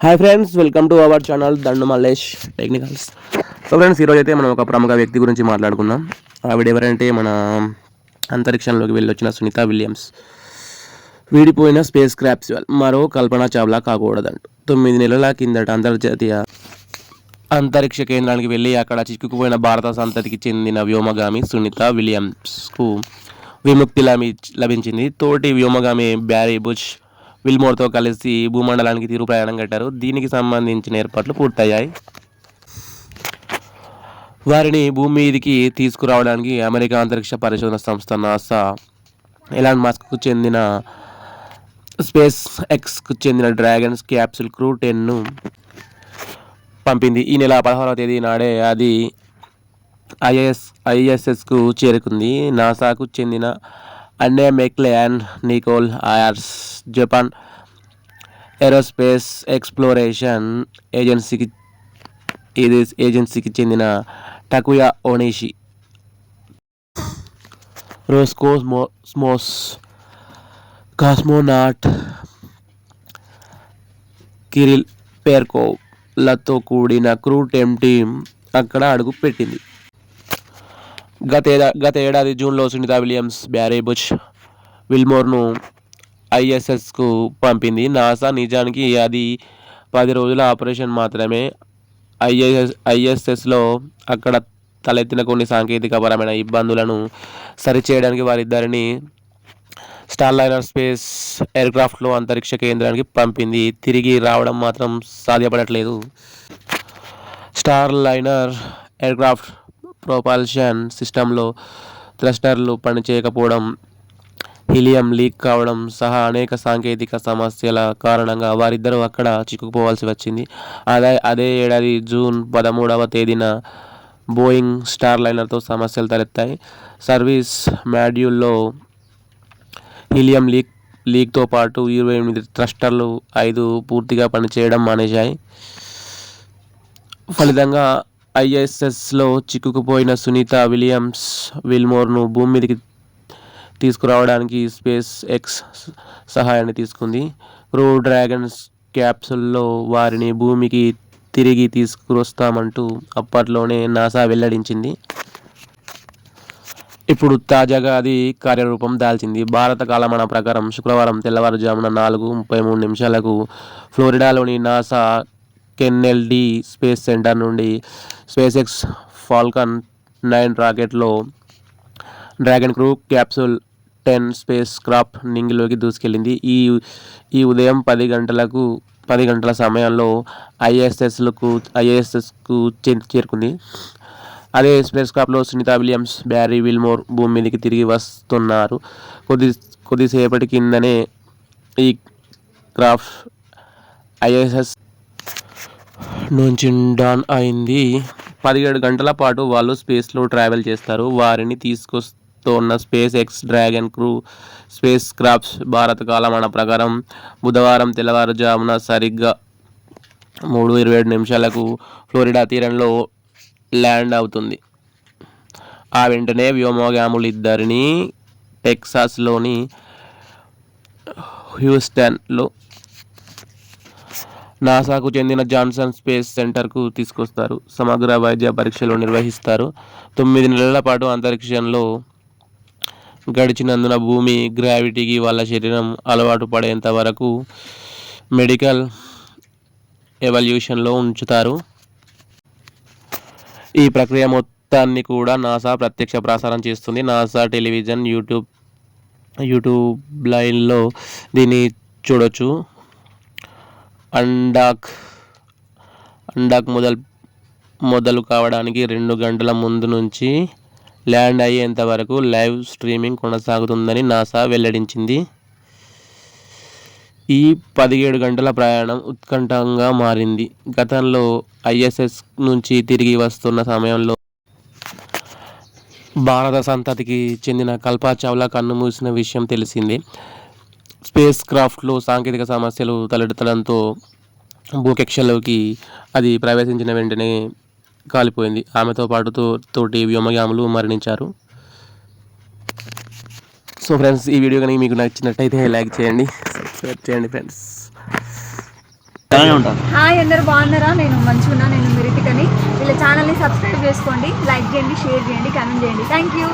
Hi friends welcome to our channel Dandu Mallesh technicals so friends ఈరోజు అయితే మనం ఒక ప్రముఖ వ్యక్తి గురించి మాట్లాడుకుందాం. ఆవిడ ఎవరంటే మన అంతరిక్షంలోకి వెళ్ళి వచ్చిన సునీత విలియమ్స్. వీడిపోయిన స్పేస్ క్రాప్స్ మరో కల్పన చావ్లా కాకూడదంట. తొమ్మిది నెలల కిందట అంతర్జాతీయ అంతరిక్ష కేంద్రానికి వెళ్ళి అక్కడ చిక్కుకుపోయిన భారత సంతతికి చెందిన వ్యోమగామి సునీత విలియమ్స్కు విముక్తి లభి లభించింది. తోటి వ్యోమగామి బ్యారీ బుష్ విల్మోర్తో కలిసి భూమండలానికి తీరు ప్రయాణం కట్టారు. దీనికి సంబంధించిన ఏర్పాట్లు పూర్తయ్యాయి. వారిని భూమి మీదికి తీసుకురావడానికి అమెరికా అంతరిక్ష పరిశోధన సంస్థ నాసా ఎలాన్ మాస్క్కు చెందిన స్పేస్ ఎక్స్కు చెందిన డ్రాగన్స్ క్యాప్సుల్ క్రూ టెన్ను పంపింది. ఈ నెల పదహారవ తేదీ నాడే అది ఐఎస్ ఐఎస్ఎస్కు చేరుకుంది. నాసాకు చెందిన Anne McClain Nicole Ayers Japan aerospace exploration ఏజెన్సీకి ఇది ఏజెన్సీకి చెందిన Takuya Onishi. Roscosmos cosmonaut Kirill పేర్కోలతో కూడిన క్రూ టెమ్ టీమ్ అక్కడ అడుగు పెట్టింది గత గత ఏడాది జూన్లో సునీతా విలియమ్స్ బ్యారీ బుచ్ విల్మోర్ను ఐఎస్ఎస్కు పంపింది. నాసా నిజానికి అది పది రోజుల ఆపరేషన్ మాత్రమే. ఐఎస్ఎస్ ఐఎస్ఎస్లో అక్కడ తలెత్తిన కొన్ని సాంకేతికపరమైన ఇబ్బందులను సరిచేయడానికి వారిద్దరిని స్టార్లైనర్ స్పేస్ ఎయిర్క్రాఫ్ట్లో అంతరిక్ష కేంద్రానికి పంపింది. తిరిగి రావడం మాత్రం సాధ్యపడట్లేదు. స్టార్ లైనర్ ఎయిర్క్రాఫ్ట్ ప్రొపాల్షన్ సిస్టంలో థ్రస్టర్లు పనిచేయకపోవడం హీలియం లీక్ కావడం సహా అనేక సాంకేతిక సమస్యల కారణంగా వారిద్దరూ అక్కడ చిక్కుకుపోవాల్సి వచ్చింది. అదే అదే ఏడాది జూన్ పదమూడవ తేదీన బోయింగ్ స్టార్ లైనర్తో సమస్యలు తలెత్తాయి. సర్వీస్ మాడ్యూల్లో హీలియం లీక్ లీక్తో పాటు ఇరవై ఎనిమిది థ్రస్టర్లు ఐదు పూర్తిగా పనిచేయడం మానేశాయి. ఫలితంగా ఐఎస్ఎస్లో చిక్కుకుపోయిన సునీత విలియమ్స్ విల్మోర్ను భూమి మీదకి తీసుకురావడానికి స్పేస్ ఎక్స్ సహాయాన్ని తీసుకుంది. క్రూ డ్రాగన్స్ క్యాప్సుల్లో వారిని భూమికి తిరిగి తీసుకువస్తామంటూ అప్పట్లోనే నాసా వెల్లడించింది. ఇప్పుడు తాజాగా అది కార్యరూపం దాల్చింది. భారత కాలమాన ప్రకారం శుక్రవారం తెల్లవారుజామున నాలుగు ముప్పై మూడు నిమిషాలకు ఫ్లోరిడాలోని నాసా కెన్ఎల్డి స్పేస్ సెంటర్ నుండి SpaceX Falcon nine రాకెట్లో Dragon crew capsule ten spacecraft నింగిలోకి దూసుకెళ్ళింది. ఈ ఈ ఉదయం పది గంటలకు పది గంటల సమయంలో ఐఎస్ఎస్లకు ఐఎస్ఎస్కు చేరుకుంది. అదే స్పేస్ క్రాఫ్ట్లో సునీత విలియమ్స్ బ్యారీ విల్మోర్ భూమి మీదకి తిరిగి వస్తున్నారు. కొద్ది కొద్దిసేపటి కిందనే ఈ క్రాఫ్ట్ ఐఎస్ఎస్ నుంచి డాన్ అయింది. పదిహేడు గంటల పాటు వాళ్ళు స్పేస్లో ట్రావెల్ చేస్తారు. వారిని తీసుకొస్తున్న SpaceX Dragon crew spacecrafts భారత కాలమాన ప్రకారం బుధవారం తెల్లవారుజామున సరిగ్గా మూడు ఇరవై ఏడు నిమిషాలకు ఫ్లోరిడా తీరంలో ల్యాండ్ అవుతుంది. ఆ వెంటనే వ్యోమగాములు ఇద్దరిని టెక్సాస్లోని హ్యూస్టన్లో నాసాకు చెందిన జాన్సన్ స్పేస్ సెంటర్కు తీసుకొస్తారు. సమగ్ర వైద్య పరీక్షలు నిర్వహిస్తారు. తొమ్మిది నెలల పాటు అంతరిక్షంలో గడిచినందున భూమి గ్రావిటీకి వాళ్ళ శరీరం అలవాటు పడేంత వరకు మెడికల్ ఎవల్యూషన్లో ఉంచుతారు. ఈ ప్రక్రియ మొత్తాన్ని కూడా నాసా ప్రత్యక్ష ప్రసారం చేస్తుంది. నాసా టెలివిజన్ యూట్యూబ్ యూట్యూబ్ లైన్లో దీన్ని చూడొచ్చు. అండాక్ అండాక్ మొదలు మొదలు కావడానికి రెండు గంటల ముందు నుంచి ల్యాండ్ అయ్యేంత వరకు లైవ్ స్ట్రీమింగ్ కొనసాగుతుందని నాసా వెల్లడించింది. ఈ పదిహేడు గంటల ప్రయాణం ఉత్కంఠంగా మారింది. గతంలో ఐఎస్ఎస్ నుంచి తిరిగి వస్తున్న సమయంలో భారత సంతతికి చెందిన కల్పా చావ్లా కన్ను మూసిన విషయం తెలిసిందే. స్పేస్ క్రాఫ్ట్లో సాంకేతిక సమస్యలు తలెత్తడంతో భూకక్షలోకి అది ప్రవేశించిన వెంటనే కాలిపోయింది. ఆమెతో పాటు తోటి వ్యోమగాములు మరణించారు. సో ఫ్రెండ్స్ ఈ వీడియో కనుక మీకు నచ్చినట్టయితే లైక్ చేయండి సబ్స్క్రైబ్ చేయండి ఫ్రెండ్స్. హాయ్ అందరు బాగున్నారా? నేను మంచిగా నేను మిరిటికని వీళ్ళ ఛానల్ని సబ్స్క్రైబ్ చేసుకోండి లైక్ చేయండి షేర్ చేయండి కామెంట్ చేయండి. Thank you.